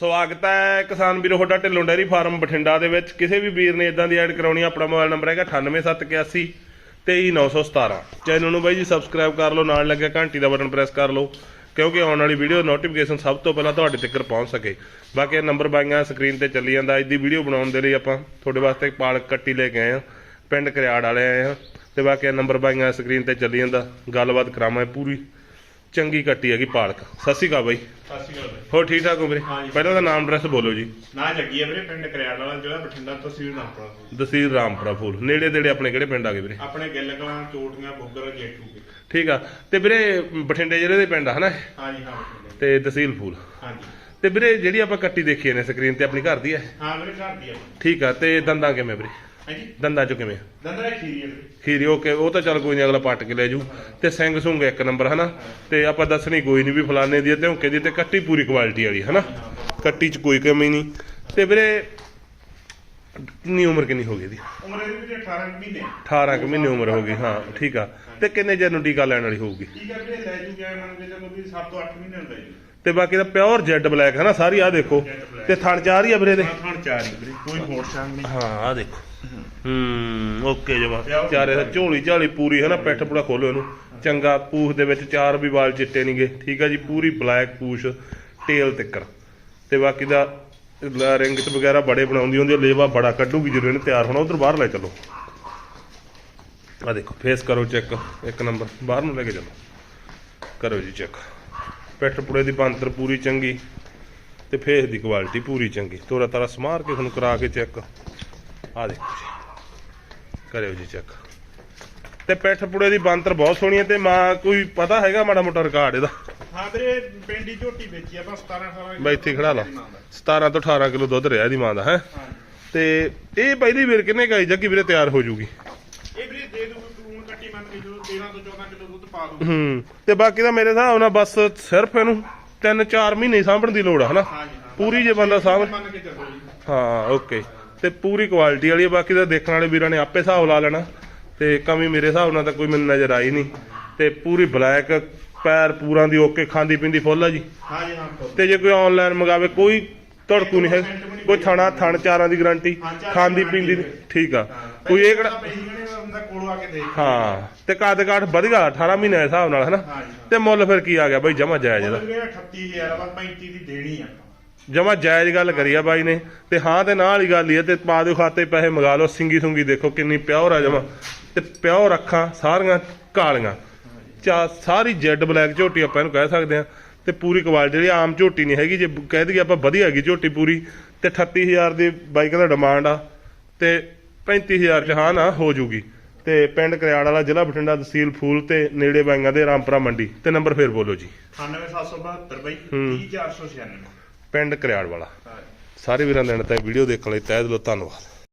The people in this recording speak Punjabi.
ਸਵਾਗਤ ਹੈ ਕਿਸਾਨ ਵੀਰੋ, ਤੁਹਾਡਾ ਢਿੱਲੋਂ ਡੈਰੀ ਫਾਰਮ ਬਠਿੰਡਾ ਦੇ ਵਿੱਚ। ਕਿਸੇ ਵੀ ਵੀਰ ਨੇ ਇਦਾਂ ਦੀ ਐਡ ਕਰਾਉਣੀ ਆਪਣਾ ਮੋਬਾਈਲ ਨੰਬਰ ਹੈਗਾ 98781 23917 ਚੈਨਲ ਨੂੰ ਬਾਈ ਜੀ ਸਬਸਕ੍ਰਾਈਬ ਕਰ ਲਓ, ਨਾਲ ਲੱਗਿਆ ਘੰਟੀ ਦਾ ਬਟਨ ਪ੍ਰੈਸ ਕਰ ਲਓ, ਕਿਉਂਕਿ ਆਉਣ ਵਾਲੀ ਵੀਡੀਓ ਨੋਟੀਫਿਕੇਸ਼ਨ ਸਭ ਤੋਂ ਪਹਿਲਾਂ ਤੁਹਾਡੇ ਤੱਕ ਪਹੁੰਚ ਸਕੇ। ਬਾਕੀ ਇਹ ਨੰਬਰ ਬਾਈਆਂ ਸਕਰੀਨ ਤੇ ਚੱਲੀ ਜਾਂਦਾ। ਅੱਜ ਦੀ ਵੀਡੀਓ ਬਣਾਉਣ ਦੇ ਲਈ ਆਪਾਂ ਤੁਹਾਡੇ ਵਾਸਤੇ ਪਾਲਕ ਕੱਟੀ ਲੈ ਕੇ ਆਏ ਆ, ਪਿੰਡ ਕਰਿਆੜ ਵਾਲੇ ਆਏ ਆ। ਤੇ ਬਾਕੀ ਇਹ ਨੰਬਰ ਬਾਈਆਂ ਸਕਰੀਨ ਤੇ ਚੱਲੀ ਜਾਂਦਾ। ਗੱਲਬਾਤ ਕਰਾਵਾਂ ਪੂਰੀ। ਚੰਗੀ ਕੱਟੀ ਹੈਗੀ ਪਾਲਕ। ਸਤਿ ਸ਼੍ਰੀ ਅਕਾਲ ਬਾਈ। ਸਤਿ ਸ਼੍ਰੀ ਅਕਾਲ ਬਾਈ। ਹੋਰ ਠੀਕ ਠਾਕ ਹੋ ਵੀਰੇ? ਹਾਂਜੀ। ਪਹਿਲਾਂ ਦਾ ਨਾਮ ਐਡਰੈਸ ਬੋਲੋ ਜੀ। ਨਾ ਜੱਗੀ ਆ ਵੀਰੇ ਪਿੰਡ ਕਰਿਆੜ ਵਾਲਾ ਜਿਹੜਾ ਬਠਿੰਡਾ ਤਹਿਸੀਲ ਨਾਪੜਾ ਦਸੀਰ ਰਾਮਪੁਰਾ ਫੂਲ। ਨੇੜੇ ਤੇੜੇ ਆਪਣੇ ਕਿਹੜੇ ਪਿੰਡ ਆ ਗਏ ਵੀਰੇ? ਆਪਣੇ ਗਿੱਲ ਕਲਾਂ ਚੋਟੀਆਂ ਬੁੱਗਰ ਜੇਠੂ ਕੇ। ਠੀਕ ਆ। ਤੇ ਵੀਰੇ ਬਠਿੰਡੇ ਜ਼ਿਲ੍ਹੇ ਦੇ ਪਿੰਡ ਆ ਹਨਾ ਹਾਂਜੀ ਹਾਂ ਬਠਿੰਡੇ। ਤੇ ਤਹਿਸੀਲ ਫੂਲ। ਹਾਂਜੀ। ਤੇ ਵੀਰੇ ਜਿਹੜੀ ਆਪਾਂ ਕੱਟੀ ਦੇਖੀ ਨੇ ਸਕਰੀਨ ਤੇ ਆਪਣੀ ਘਰ ਦੀ ਹੈ? ਹਾਂ ਵੀਰੇ ਘਰ ਦੀ ਆ। ਠੀਕ ਆ। ਤੇ ਦੰਦਾਂ ਕਿਵੇਂ ਵੀਰੇ? ਹਾਂਜੀ ਦੰਦਾਂ ਚ ਕਿਵੇਂ? ਦੰਦਰਾ ਖੀਰੀ ਵੀਰੇ ਖੀਰੀ ਓਕੇ ਉਹ ਤਾਂ ਚੱਲ ਕੋਈ ਨਹੀਂ ਅਗਲਾ ਪੱਟ ਕੇ ਲੈ ਜੂ ਤੇ ਸਿੰਘ ਸੁੰਗ ਇੱਕ ਨੰਬਰ ਹਨਾ? ਤੇ ਆਪਾਂ ਦੱਸਣੀ ਕੋਈ ਨਹੀਂ ਵੀ ਫਲਾਣੇ ਦੀ ਹੈ, ਧੌਂਕੇ ਦੀ ਤੇ ਕੱਟੀ ਪੂਰੀ ਕੁਆਲਿਟੀ ਵਾਲੀ ਹਨਾ? ਕੱਟੀ ਚ ਕੋਈ ਕਮੀ ਨਹੀਂ ਤੇ ਵੀਰੇ ਕਿੰਨੀ ਉਮਰ ਕਿੰਨੀ ਹੋ ਗਈ ਦੀ ਉਮਰ ਇਹਦੀ ਵੀਰੇ 18 ਕੁ ਮਹੀਨੇ। 18 ਕੁ ਮਹੀਨੇ ਉਮਰ ਹੋ ਗਈ ਹਾਂ ਠੀਕ ਆ। ਤੇ ਕਿੰਨੇ ਚਿਰ ਨੂੰ ਟੀਕਾ ਲੈਣ ਵਾਲੀ ਹੋਊਗੀ? ਠੀਕ ਆ ਵੀਰੇ ਲੈ ਜੂ ਗਿਆ ਮੰਨ ਕੇ ਚੱਲੋ ਵੀ 7 ਤੋਂ 8 ਮਹੀਨੇ ਹੁੰਦਾ ਜੀ। ਤੇ ਬਾਕੀ ਦਾ ਪਿਓਰ ਜੈਡ ਬਲੈਕ ਹੈ ਨਾ ਸਾਰੀ ਆ ਦੇਖੋ। ਤੇ ਥਣ ਚਾਰ ਹੀ ਆ ਵੀਰੇ ਦੇ ਖਾਣ ਚਾਰ ਹੀ ਵੀਰੇ ਕੋਈ ਹੋਰ ਸ਼ਾਮ ਨਹੀਂ। ਹਾਂ ਆ ਦੇਖੋ। ਹੂੰ। ਓਕੇ ਜਵਾ ਚਾਰੇ ਦਾ ਝੋਲੀ ਝਾਲੀ ਪੂਰੀ ਹੈ ਨਾ ਪਿੱਠ ਪੂੜਾ ਖੋਲੋ ਇਹਨੂੰ। ਚੰਗਾ ਪੂਛ ਦੇ ਵਿੱਚ ਚਾਰ ਵੀ ਵਾਲ ਚਿੱਟੇ ਨਹੀਂਗੇ ਠੀਕ ਆ ਜੀ ਪੂਰੀ ਬਲੈਕ ਪੂਛ ਟੇਲ ਤਿੱਕਰ। ਤੇ ਬਾਕੀ ਦਾ ਰਿੰਗ ਚ ਵਗੈਰਾ ਬੜੇ ਬਣਾਉਂਦੀ ਹੁੰਦੀ ਲੇਵਾ ਬੜਾ ਕੱਢੂਗੀ ਜਦੋਂ ਇਹਨੇ ਤਿਆਰ ਹੋਣਾ ਉਧਰ ਬਾਹਰ ਲੈ ਚੱਲੋ। ਆ ਦੇਖੋ ਫੇਸ ਕਰੋ ਚੈੱਕ ਇੱਕ ਨੰਬਰ ਬਾਹਰ ਨੂੰ ਲੈ ਕੇ ਚੱਲੋ। ਕਰੋ ਜੀ ਚੈੱਕ ਪਿੱਠ ਪੁੜੇ ਦੀ ਬੰਤਰ ਪੂਰੀ ਚੰਗੀ ਤੇ ਫੇਸ ਦੀ ਕੁਆਲਿਟੀ ਪੂਰੀ ਚੰਗੀ। ਤੋਰਾ ਤਾਰਾ ਸਮਾਰ ਕੇ ਤੁਹਾਨੂੰ ਕਰਾ ਕੇ ਚੈੱਕ। ਆ ਦੇਖੋ ਜੀ। ਕਰਿਓ ਜੀ ਚੈੱਕ। ਤੇ ਪਿੱਠ ਪੁੜੇ ਦੀ ਬੰਤਰ ਬਹੁਤ ਸੋਹਣੀ ਹੈ ਤੇ ਮਾਂ ਕੋਈ ਪਤਾ ਹੈਗਾ ਮਾੜਾ ਮੋਟਾ ਰਿਕਾਰਡ ਇਹਦਾ? ਹਾਂ ਵੀਰੇ ਪਿੰਡੀ ਝੋਟੀ ਵੇਚੀ ਆਪਾਂ 17 18 ਬਈ ਇੱਥੇ ਖੜਾ ਲਾ। 17 ਤੋਂ 18 ਕਿਲੋ ਦੁੱਧ ਰਿਹਾ ਇਹਦੀ ਮਾਂ ਦਾ ਹੈ? ਤੇ ਇਹ ਪਹਿਲੀ ਵੀਰ ਕਿੰਨੇ ਕਾਈ ਜੱਗੀ ਵੀਰੇ ਤਿਆਰ ਹੋ ਜੂਗੀ। ਹੂੰ ਤੇ ਬਾਕੀ ਦਾ ਮੇਰੇ ਹਿਸਾਬ ਨਾਲ ਬਸ ਸਿਰਫ ਇਹਨੂੰ 3-4 ਮਹੀਨੇ ਸਾਂਭਣ ਦੀ ਲੋੜ ਆ ਹਨਾ? ਪੂਰੀ ਜੇ ਬੰਦਾ ਸਾਂਭ ਹਾਂ ਓਕੇ। ਤੇ ਪੂਰੀ ਕੁਆਲਿਟੀ ਵਾਲੀ ਬਾਕੀ ਦਾ ਦੇਖਣ ਵਾਲੇ ਵੀਰਾਂ ਨੇ ਆਪੇ ਹਿਸਾਬ ਲਾ ਲੈਣਾ। ਤੇ ਕਮੀ ਮੇਰੇ ਹਿਸਾਬ ਨਾਲ ਤਾਂ ਕੋਈ ਮੈਨੂੰ ਨਜ਼ਰ ਆਈ ਨਹੀਂ। ਤੇ ਪੂਰੀ ਬਲੈਕ ਪੈਰ ਪੂਰਾ ਦੀ ਓਕੇ ਖਾਂਦੀ ਪਿੰਦੀ ਫੁੱਲ ਆ ਜੀ। ਹਾਂਜੀ ਹਾਂ ਤੇ ਜੇ ਕੋਈ ਆਨਲਾਈਨ ਮੰਗਾਵੇ ਕੋਈ ਧੜਕੂ ਨਹੀਂ ਹੈ। ਕੋਈ ਥਣਾ ਥਣ ਚਾਰਾਂ ਦੀ ਗਾਰੰਟੀ ਖਾਂਦੀ ਪਿੰਦੀ ਠੀਕ ਆ। ਕੋਈ ਇਹ ਕਿਹੜਾ ਬੰਦਾ ਕੋਲ ਆ ਕੇ ਦੇਖ ਹਾਂ ਤੇ ਕਾਦ ਕਾਠ ਵਧੀਆ 18 ਮਹੀਨੇ ਦੇ ਹਿਸਾਬ ਨਾਲ ਹਨਾ? ਤੇ ਮੁੱਲ ਫਿਰ ਕੀ ਆ ਗਿਆ ਬਾਈ ਜਮਾ ਜਾਇਜ਼ ਦਾ ਉਹਦੇ ਵੀਰੇ 38000 ਬਸ 35 ਦੀ ਦੇਣੀ ਆ। ਜਮਾ ਜਾਇਜ਼ ਗੱਲ ਕਰੀ ਆ ਬਾਈ ਨੇ। ਤੇ ਹਾਂ ਤੇ ਨਾਲ ਹੀ ਗੱਲ ਹੀ ਆ ਤੇ ਪਾ ਦਿਓ ਖਾਤੇ ਪੈਸੇ ਮੰਗਾ ਲਓ ਸਿੰਗੀ ਸੁੰਗੀ ਦੇਖੋ ਕਿੰਨੀ ਪਿਓਰ ਆ ਜਮਾ। ਤੇ ਪਿਓਰ ਅੱਖਾਂ ਸਾਰੀਆਂ ਕਾਲੀਆਂ। ਚਾ ਸਾਰੀ ਜੈਡ ਬਲੈਕ ਝੋਟੀ ਆਪਾਂ ਇਹਨੂੰ ਕਹਿ ਸਕਦੇ ਆ। ਤੇ ਪੂਰੀ ਕੁਆਲਿਟੀ ਜਿਹੜੀ ਆਮ ਝੋਟੀ ਨਹੀਂ ਹੈਗੀ ਜੇ ਕਹਿ ਦਈਏ ਆਪਾਂ ਵਧੀਆ ਹੈਗੀ ਝੋਟੀ ਪੂਰੀ। ਤੇ 38000 ਦੀ ਬਾਈਕ ਦਾ ਡਿਮਾਂਡ ਆ। ਤੇ 35000 ਚ ਹਾਂ ਨਾ ਹੋ ਜੂਗੀ। ਤੇ ਪਿੰਡ ਕਰਿਆੜ ਵਾਲਾ ਜ਼ਿਲ੍ਹਾ ਬਠਿੰਡਾ ਤਹਿਸੀਲ ਫੂਲ ਤੇ ਨੇੜੇ ਬਾਈਆਂ ਦੇ ਰਾਮਪੁਰਾ ਮੰਡੀ। ਤੇ ਨੰਬਰ ਫੇਰ ਬੋਲੋ ਜੀ। 98772 ਬਈ ਹੂੰ। 30496 ਪਿੰਡ ਕਰਿਆੜ ਵਾਲਾ। ਸਾਰੇ ਵੀਰਾਂ ਦੇ ਨਾਲ ਤਾਂ ਵੀਡੀਓ ਦੇਖਣ ਲਈ ਤਹਿ ਦਿਲੋਂ ਧੰਨਵਾਦ।